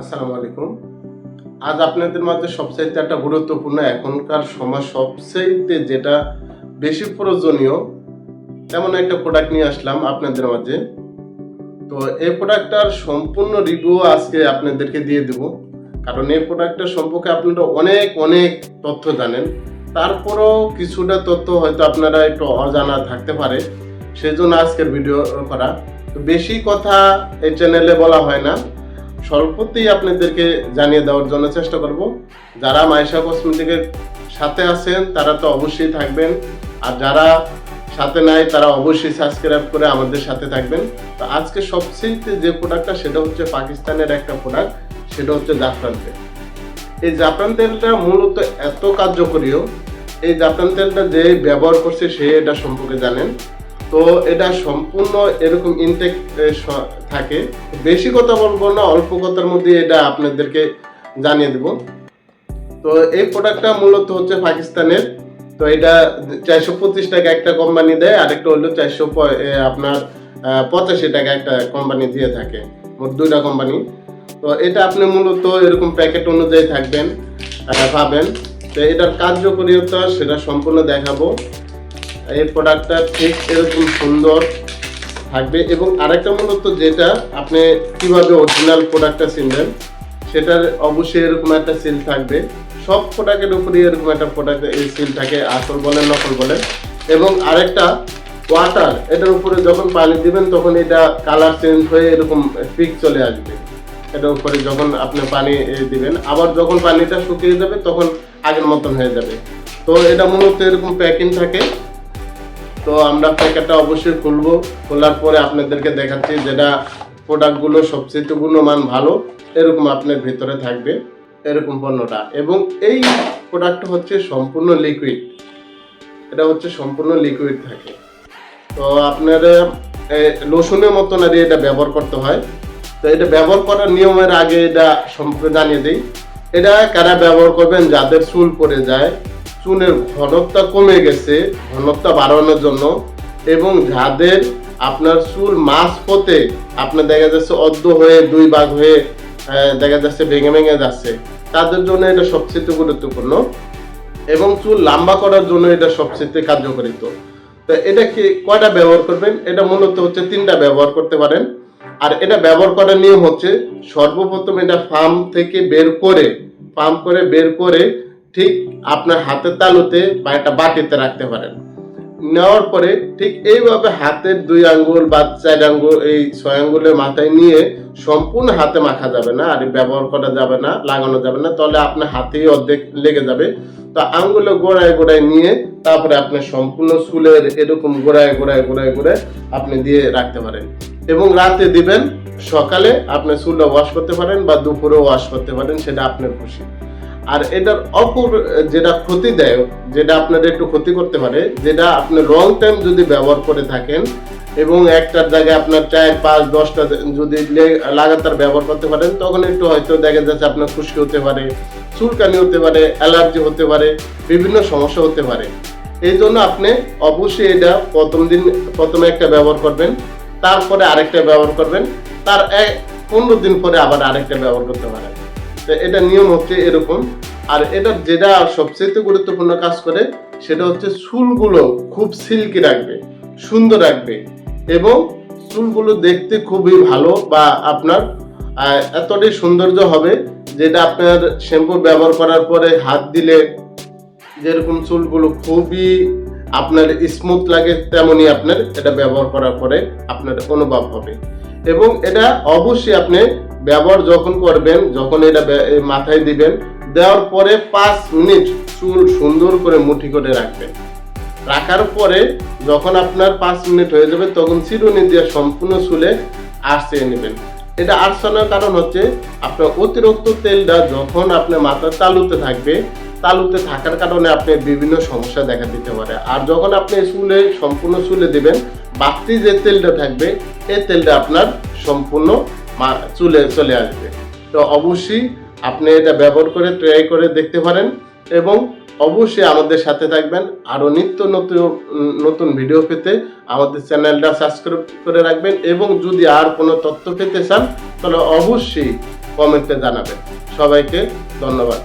আসসালামু আলাইকুম। আজ আপনাদের মাঝে সবচাইতে একটা গুরুত্বপূর্ণ এখনকার সমাজ সবচাইতে যেটা বেশি প্রয়োজনীয় তেমন একটা প্রোডাক্ট নিয়ে আসলাম আপনাদের মাঝে। তো এই প্রোডাক্টটার সম্পূর্ণ রিভিউ আজকে আপনাদেরকে দিয়ে দেব। কারণ এই প্রোডাক্টটার সম্পর্কে আপনারা অনেক অনেক তথ্য জানেন। তারপরও কিছুটা তথ্য হয়তো আপনারা একটু অজানা থাকতে পারে। সেই জন্য আজকের ভিডিও করা। বেশি কথা এই চ্যানেলে বলা হয় না। স্বল্পতেই আপনাদেরকে জানিয়ে দেওয়ার জন্য চেষ্টা করব। যারা মাইশা কসমেটিকের সাথে আছেন, তারা তো অবশ্যই থাকবেন। আর যারা সাথে নাই, তারা অবশ্যই সাবস্ক্রাইব করে আমাদের সাথে থাকবেন। তো আজকে সবচেয়ে যে প্রোডাক্টটা সেটা হচ্ছে পাকিস্তানের একটা প্রোডাক্ট সেটা হচ্ছে জাফরান তেল। এই জাফরান তেলটা মূলত এত কার্যকরীয় এই জাফরান তেলটা যে ব্যবহার করছে, সে এটা সম্পর্কে জানেন। তো এটা সম্পূর্ণ এরকম ইনটেক থাকে। বেশি কথা বলব না, অল্প কথার মধ্যে এটা আপনাদেরকে জানিয়ে দেব। তো এই প্রোডাক্টটা মূলত হচ্ছে পাকিস্তানের। তো এটা চারশো পঁচিশ টাকা একটা কোম্পানি দেয়, আরেকটা হলো চারশো আপনার পঁচাশি টাকা একটা কোম্পানি দিয়ে থাকে, মোট দুইটা কোম্পানি তো এটা আপনি মূলত এরকম প্যাকেট অনুযায়ী থাকবেন পাবেন। তো এটার কার্যকরীয়তা সেটা সম্পূর্ণ দেখাবো। এই প্রোডাক্টটা ঠিক এরকম সুন্দর থাকবে। এবং আরেকটা মূলত যেটা, আপনি কীভাবে অরিজিনাল প্রোডাক্টটা চিনবেন, সেটার অবশ্যই এরকম একটা সিল থাকবে। সব প্রোডাক্টের উপরেই এরকম একটা প্রোডাক্ট এই সিল থাকে, আসল বলেন, নকল বলেন। এবং আরেকটা ওয়াটার এটার উপরে যখন পানি দিবেন, তখন এটা কালার চেঞ্জ হয়ে এরকম পিক চলে আসবে। এটার উপরে যখন আপনি পানি দিবেন, আবার যখন পানিটা শুকিয়ে যাবে, তখন আগের মতন হয়ে যাবে। তো এটা মূলত এরকম প্যাকিং থাকে। তো আমরা প্যাকেটটা অবশ্যই খুলবো। খোলার পরে আপনাদেরকে দেখাচ্ছি যেটা প্রোডাক্টগুলো সবচেয়ে গুণমান ভালো এরকম আপনার ভিতরে থাকবে এরকম পণ্যটা। এবং এই প্রোডাক্টটা হচ্ছে সম্পূর্ণ লিকুইড এটা হচ্ছে সম্পূর্ণ লিকুইড থাকে। তো আপনারা এ, লোশনের মতন আর এটা ব্যবহার করতে হয়। তো এটা ব্যবহার করার নিয়মের আগে এটা জানিয়ে দিই। এটা কারা ব্যবহার করবেন? যাদের চুল পড়ে যায় চুলের ঘনত্ব কমে গেছে, ঘনত্ব বাড়ানোর জন্য। এবং যাদের আপনার চুল মাছ পথে, আপনার দেখা যাচ্ছে অর্ধ হয়ে, দুই ভাগ হয়ে দেখা যাচ্ছে ভেঙে ভেঙে যাচ্ছে, তাদের জন্য এটা সবচেয়ে গুরুত্বপূর্ণ। এবং চুল লম্বা করার জন্য এটা সবচেয়ে কার্যকরী তো। এটা কি কয়টা ব্যবহার করবেন? এটা মূলত হচ্ছে তিনটা ব্যবহার করতে পারেন। আর এটা ব্যবহার করার নিয়ম হচ্ছে সর্বপ্রথম এটা ফার্ম থেকে বের করে পাম্প করে বের করে ঠিক আপনার হাতের তালুতে বা একটা বাটিতে রাখতে পারেন। নেওয়ার পরে ঠিক এইভাবে হাতের দুই আঙ্গুল বা চার আঙ্গুল, এই ছয় আঙ্গুলের মাথায় নিয়ে সম্পূর্ণ হাতে মাখা যাবে না, আর ব্যবহার করা যাবে না, লাগানো যাবে না, তাহলে আপনার হাতেই অর্ধেক লেগে যাবে। তো আঙ্গুলে গোড়ায় গোড়ায় নিয়ে তারপরে আপনি সম্পূর্ণ চুলের এরকম গোড়ায় গোড়ায় গোড়ায় গোড়ায় আপনি দিয়ে রাখতে পারেন। এবং রাতে দিবেন, সকালে আপনি চুলটা ওয়াশ করতে পারেন বা দুপুরে ওয়াশ করতে পারেন, সেটা আপনার খুশি। আর এটার অপর যেটা ক্ষতিদায়ক, যেটা আপনার একটু ক্ষতি করতে পারে, যেটা আপনি লং টাইম যদি ব্যবহার করে থাকেন এবং একটার জায়গায় আপনার চার, পাঁচ, দশটা যদি লাগাতার ব্যবহার করতে পারেন, তখন একটু হয়তো দেখা যাচ্ছে আপনার খুশকি হতে পারে, চুলকানি হতে পারে, অ্যালার্জি হতে পারে, বিভিন্ন সমস্যা হতে পারে। এই জন্য আপনি অবশ্যই এটা প্রথম দিন, প্রথমে একটা ব্যবহার করবেন, তারপরে আরেকটা ব্যবহার করবেন, তার এক, পনেরো দিন পরে আবার আরেকটা ব্যবহার করতে পারেন। এটা নিয়ম হচ্ছে এরকম। আর এটা যেটা সবচেয়ে গুরুত্বপূর্ণ কাজ করে, সেটা হচ্ছে চুলগুলো খুব সিল্কি রাখবে, সুন্দর রাখবে এবং চুলগুলো দেখতে খুবই ভালো বা আপনার এতটাই সৌন্দর্য হবে যেটা আপনার শ্যাম্পু ব্যবহার করার পরে হাত দিলে যেরকম চুলগুলো খুবই আপনার স্মুথ লাগে তেমনই আপনার এটা ব্যবহার করার পরে আপনার অনুভব হবে। এবং এটা অবশ্যই আপনি ব্যবহার যখন করবেন, যখন এটা মাথায় দিবেন, দেওয়ার পরে পাঁচ মিনিট চুল সুন্দর করে মুঠি করে রাখবেন। রাখার পরে যখন আপনার পাঁচ মিনিট হয়ে যাবে, তখন চিরুনি দিয়ে সম্পূর্ণ চুলে আর্চিয়ে নেবেন। এটা আর্চানোর কারণ হচ্ছে, আপনার অতিরিক্ত তেলটা যখন আপনার মাথার তালুতে থাকবে, তালুতে থাকার কারণে আপনি বিভিন্ন সমস্যা দেখা দিতে পারে। আর যখন আপনি চুলে, সম্পূর্ণ চুলে দিবেন, বাড়তি যে তেলটা থাকবে, এই তেলটা আপনার সম্পূর্ণ চুলে, চলে আসবে। তো অবশ্যই আপনি এটা ব্যবহার করে ট্রাই করে দেখতে পারেন এবং অবশ্যই আমাদের সাথে থাকবেন। আরও নিত্য নতুন নতুন ভিডিও পেতে আমাদের চ্যানেলটা সাবস্ক্রাইব করে রাখবেন এবং যদি আর কোনো তথ্য পেতে চান, তাহলে অবশ্যই কমেন্টে জানাবেন। সবাইকে ধন্যবাদ।